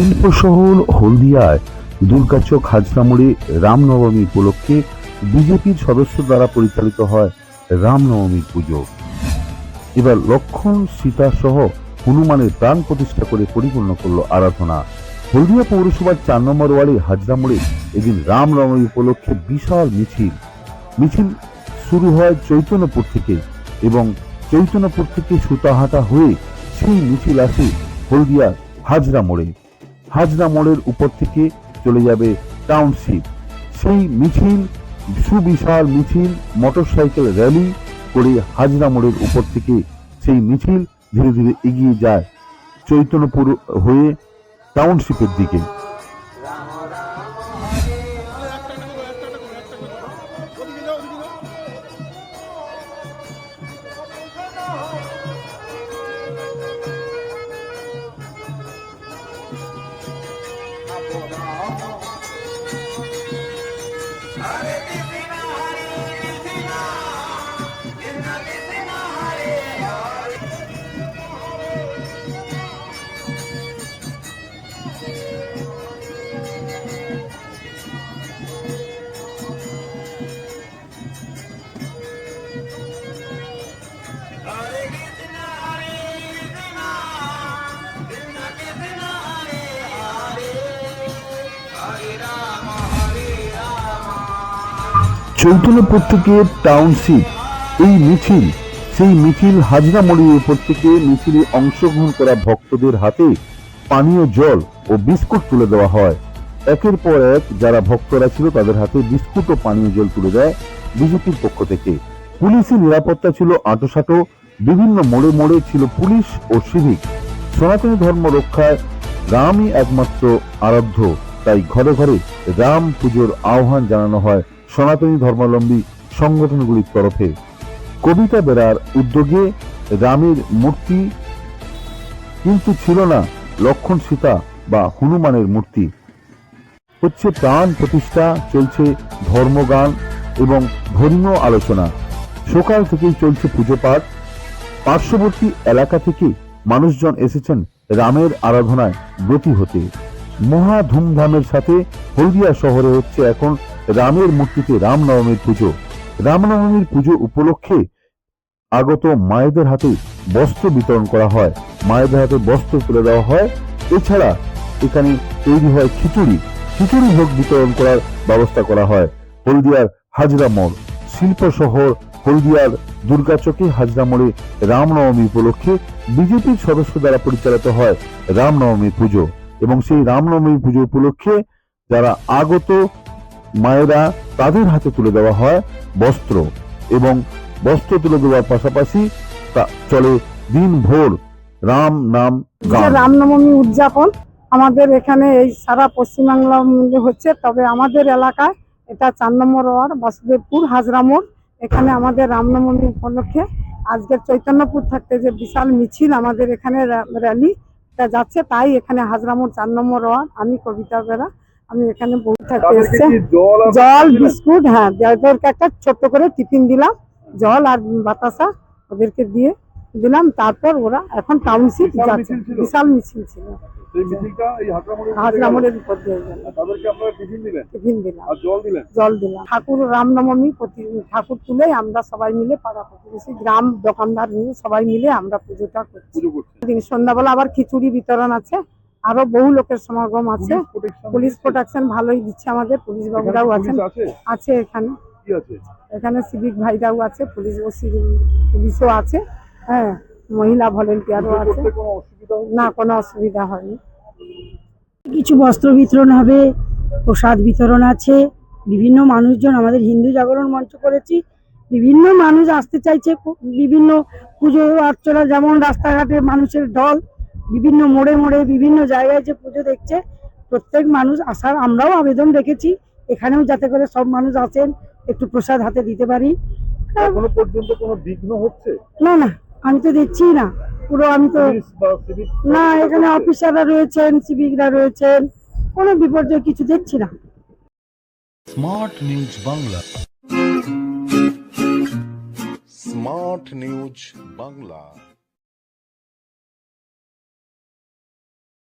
শিল্প শহর হলদিয়ায় দুর্গাচক হাজরা মোড়ে রামনবমী উপলক্ষে বিজেপির সদস্য দ্বারা পরিচালিত হয় রামনবমীর পুজো। এবার লক্ষণ, সীতা সহ হনুমানের প্রাণ প্রতিষ্ঠা করে পরিপূর্ণ করল আরাধনা। হলদিয়া পৌরসভার চার নম্বর ওয়ার্ডে হাজরা মোড়ে এদিন রামনবমী উপলক্ষে বিশাল মিছিল। মিছিল শুরু হয় চৈতন্যপুর থেকে এবং চৈতন্যপুর থেকে সুতাহাটা হয়ে সেই মিছিল আসে হলদিয়া হাজরা মোড়ে। হাজরা মোড়ের উপর থেকে চলে যাবে টাউনশিপ সেই মিছিল, সুবিশাল মিছিল মোটরসাইকেল র্যালি করে হাজরা মোড়ের উপর থেকে সেই মিছিল ধীরে ধীরে এগিয়ে যায় চৈতন্যপুর হয়ে টাউনশিপের দিকে। Oh, চৈতন্যপুর থেকে টাউনশিপ, এই মিছিল, সেই মিছিল হাজরা মোড়ের উপর থেকে মিছিলে অংশগ্রহণ করা ভক্তদের হাতে পানীয় জল ও বিস্কুট তুলে দেওয়া হয়। একের পর এক যারা ভক্তরা ছিল তাদের হাতে বিস্কুট ও পানীয় জল তুলে দেয় বিজেপির পক্ষ থেকে। পুলিশি নিরাপত্তা ছিল আঁটোসাঁটো, বিভিন্ন মোড়ে মোড়ে ছিল পুলিশ ও সিভিক। সনাতনী ধর্ম রক্ষায় রামই একমাত্র আরাধ্য, তাই ঘরে ঘরে রাম পুজোর আহ্বান জানানো হয় সনাতনী ধর্মাবলম্বী সংগঠনগুলির তরফে কবিতা বেড়ার উদ্যোগে রামের মূর্তি কিন্তু ছিল না লক্ষণ সীতা বা হনুমানের মূর্তি। হচ্ছে প্রাণ প্রতিষ্ঠা, চলছে ধর্মগান এবং ধর্মীয় আলোচনা। সকাল থেকেই চলছে পুজো পাঠ পার্শ্ববর্তী এলাকা থেকে মানুষজন এসেছেন রামের আরাধনায় ব্রতী হতে। মহা ধুমধামের সাথে হলদিয়া শহরে হচ্ছে এখন রামের মূর্তিতে রামনবমীর পুজো। রামনবমীর পুজো উপলক্ষে আগত মায়েদের হাতে বস্ত্র বিতরণ করা হয়। মায়েদের হাতে বস্ত্র তুলে দেওয়া হয়। এছাড়া এখানে তৈরি হয় খিচুড়ি। খিচুড়ি ভোগ বিতরণ করার ব্যবস্থা করা হয়। হলদিয়ার হাজরা মোড়। শিল্প শহর হলদিয়ার দুর্গাচকে হাজরা মোড়ে রামনবমী উপলক্ষে বিজেপির সদস্য দ্বারা পরিচালিত হয় রামনবমী পুজো। এবং সেই রামনবমী পুজো উপলক্ষে যারা আগত মায়েরা তাদের হাতে তুলে দেওয়া হয় বস্ত্র এবং বস্ত্র তুলে দেওয়ার পাশাপাশি তা চলে দিন ভোর রাম নাম রামনবমী উদযাপন আমাদের এখানে এই সারা পশ্চিমবাংলা হচ্ছে তবে আমাদের এলাকায় এটা চার নম্বর ওয়ার্ড বাসুদেবপুর হাজরা মোড়। এখানে আমাদের রামনবমী উপলক্ষে আজকের চৈতন্যপুর থাকতে যে বিশাল মিছিল আমাদের এখানে র্যা- র্যালি যাচ্ছে তাই এখানে হাজরা মোড় চার নম্বর ওয়ার্ড আমি কবিতা বেরা আমি এখানে বই থাকতে এসছে। জল বিস্কুট হ্যাঁ ওদেরকে একটা ছোট্ট করে টিফিন দিলাম। জল আর বাতাসা ওদেরকে দিয়ে দিলাম। তারপর ওরা এখন টাউনশিপ বিশাল যাচ্ছে? বিশাল মিছিল ছিল। ঠাকুর রামনবমী প্রতি ঠাকুর তুলে আমরা সবাই মিলে পাড়া প্রতিবেশী গ্রাম দোকানদার নিয়ে সবাই মিলে আমরা পুজোটা করছি। সন্ধ্যাবেলা আবার খিচুড়ি বিতরণ আছে। আরও বহু লোকের সমাগম আছে। পুলিশ প্রোটেকশন ভালোই দিচ্ছে আমাদের। পুলিশ বাবুরাও আছেন। আছে? আছে এখানে। এখানে সিভিক ভাইরাও আছে পুলিশ পুলিশও আছে। হ্যাঁ মহিলা ভলেন্টিয়ারও আছে। না কোনো অসুবিধা হয়নি। কিছু বস্ত্র বিতরণ হবে প্রসাদ বিতরণ আছে। বিভিন্ন মানুষজন আমাদের হিন্দু জাগরণ মঞ্চ করেছি। বিভিন্ন মানুষ আসতে চাইছে বিভিন্ন পুজো অর্চনা যেমন রাস্তাঘাটে মানুষের ঢল বিভিন্ন মোড়ে মোড়ে বিভিন্ন জায়গায় যে পুজো দেখছে প্রত্যেক মানুষ আসার আমরাও আবেদন রেখেছি। এখানেও যাতে করে সব মানুষ আসেন একটু প্রসাদ হাতে দিতে পারি। এখনও পর্যন্ত কোনো বিঘ্ন হচ্ছে? না না আমি তো দেখছি না। পুরো আমি তো না এখানে অফিসাররা রয়েছেন সিভিকরা রয়েছেন কোনো বিপর্যয় কিছু দেখছি না। Smart news Bangla. Smart news Bangla.